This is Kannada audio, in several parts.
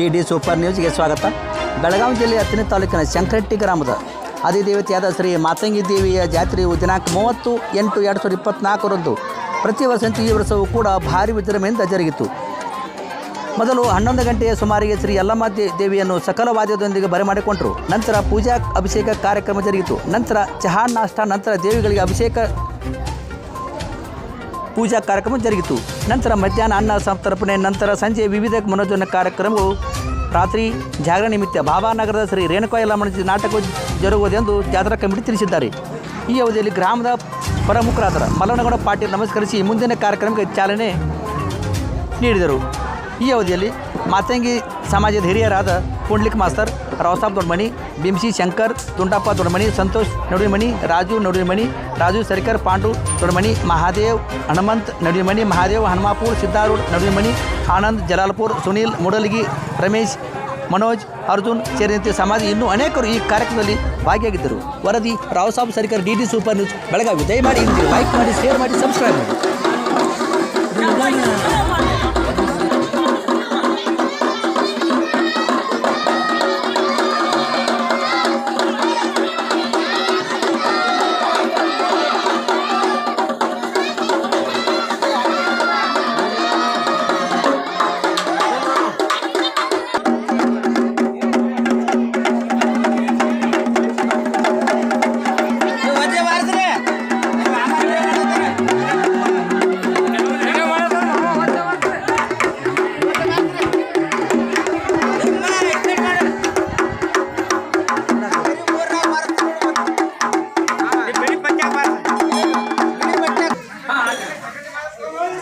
ಡಿ ಡಿ ಸೂಪರ್ ನ್ಯೂಸ್ಗೆ ಸ್ವಾಗತ. ಬೆಳಗಾವಿ ಜಿಲ್ಲೆಯ ಹತ್ತನೇ ತಾಲೂಕಿನ ಶಂಕರಟ್ಟಿ ಗ್ರಾಮದ ಅಧಿದೇವತೆಯಾದ ಶ್ರೀ ಮಾತಂಗಿ ದೇವಿಯ ಜಾತ್ರೆಯು ದಿನಾಂಕ ಮೂವತ್ತು ಎಂಟು ಎರಡು ಸಾವಿರದ ಇಪ್ಪತ್ತ್ನಾಲ್ಕರಂದು ಪ್ರತಿ ವರ್ಷಂತೆ ಈ ವರ್ಷವೂ ಕೂಡ ಭಾರಿ ವಿಜೃಂಭಣೆಯಿಂದ ಜರುಗಿತು. ಮೊದಲು ಹನ್ನೊಂದು ಗಂಟೆಯ ಸುಮಾರಿಗೆ ಶ್ರೀ ಯಲ್ಲಮ್ಮ ದೇವಿಯನ್ನು ಸಕಲ ವಾದ್ಯದೊಂದಿಗೆ ಬರಮಾಡಿಕೊಂಡರು ನಂತರ ಪೂಜಾ ಅಭಿಷೇಕ ಕಾರ್ಯಕ್ರಮ ಜರುಗಿತು. ನಂತರ ಚಹಾ ನಾಷ್ಟ ನಂತರ ದೇವಿಗಳಿಗೆ ಅಭಿಷೇಕ ಪೂಜಾ ಕಾರ್ಯಕ್ರಮ ಜರುಗಿತು. ನಂತರ ಮಧ್ಯಾಹ್ನ ಅನ್ನ ಸಂತರ್ಪಣೆ, ನಂತರ ಸಂಜೆ ವಿವಿಧ ಮನೋರಂಜನಾ ಕಾರ್ಯಕ್ರಮಗಳು ರಾತ್ರಿ ಜಾಗರಣ ನಿಮಿತ್ತ ಭಾವಾನಗರದ ಶ್ರೀ ರೇಣುಕಾ ಯಲ್ಲಮ್ಮನ ನಾಟಕ ಜರುಗುವುದೆಂದು ಜಾತ್ರಾ ಕಮಿಟಿ ತಿಳಿಸಿದ್ದಾರೆ. ಈ ಅವಧಿಯಲ್ಲಿ ಗ್ರಾಮದ ಪರಮುಖರಾದ ಮಲ್ಲನಗೌಡ ಪಾಟೀಲ್ ನಮಸ್ಕರಿಸಿ ಮುಂದಿನ ಕಾರ್ಯಕ್ರಮಕ್ಕೆ ಚಾಲನೆ ನೀಡಿದರು. ಈ ಅವಧಿಯಲ್ಲಿ ಮಾತಂಗಿ ಸಮಾಜದ ಹಿರಿಯರಾದ ಪುಂಡ್ಲಿಕ್ ಮಾಸ್ತರ್, ರಾವ್ಸಾಬ್ ದೊಡ್ಡಮಣಿ ಬಿಂಸಿ ಶಂಕರ್ ತುಂಡಪ್ಪ ದೊಡ್ಡಮಣಿ ಸಂತೋಷ್ ನಡುವಿಮಣಿ, ರಾಜು ನಡುವಿಮಣಿ, ರಾಜು ಸರಿಕರ್ ಪಾಂಡು ದೊಡ್ಡಮಣಿ ಮಹಾದೇವ್ ಹನುಮಂತ್ ನಡುವಿಮಣಿ, ಮಹಾದೇವ್ ಹನುಮಾಪುರ್, ಸಿದ್ದಾರೂಢ್ ನಡುವಿಮಣಿ, ಆನಂದ್ ಜಲಾಲ್ಪುರ್, ಸುನೀಲ್ ಮುಡಲ್ಗಿ, ರಮೇಶ್ ಮನೋಜ್, ಅರ್ಜುನ್ ಸೇರಿದಂತೆ ಸಮಾಜ ಇನ್ನೂ ಅನೇಕರು ಈ ಕಾರ್ಯಕ್ರಮದಲ್ಲಿ ಭಾಗಿಯಾಗಿದ್ದರು. ವರದಿ, Raosab Sarikar, D D super news, Belagavi. ದಯಮಾಡಿ ಲೈಕ್ ಮಾಡಿ ಶೇರ್ ಮಾಡಿ ಸಬ್ಸ್ಕ್ರೈಬ್ ಮಾಡಿ.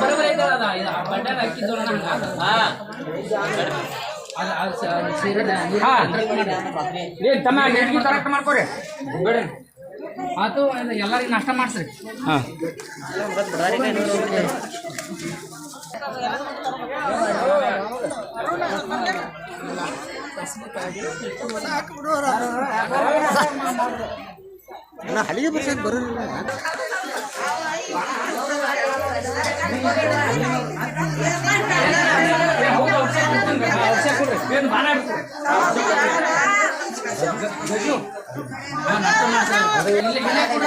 ಬರೋಬರ ಐತದ ಬಡ್ಡ ಹಾಕಿದ್ದು ಹಾ ಏನ್ ತಮ್ಮ ರೇಟ್ಗಿ ಕರೆಕ್ಟ್ ಮಾಡ್ಕೊರಿ? ಬೇಡ ಆತು ಎಲ್ಲರಿಗೂ ನಾಷ್ಟ ಮಾಡಿಸ್ರಿ. ಹಾಂ. ಹಳಿಗೆ ಬರ್ಸಕ್ ಬರೋದಿಲ್ಲ. ಮಾಡ್ಸ್ರಿ. ಇಲ್ಲೇ- ಇಲ್ಲೇ ಕೂಡು,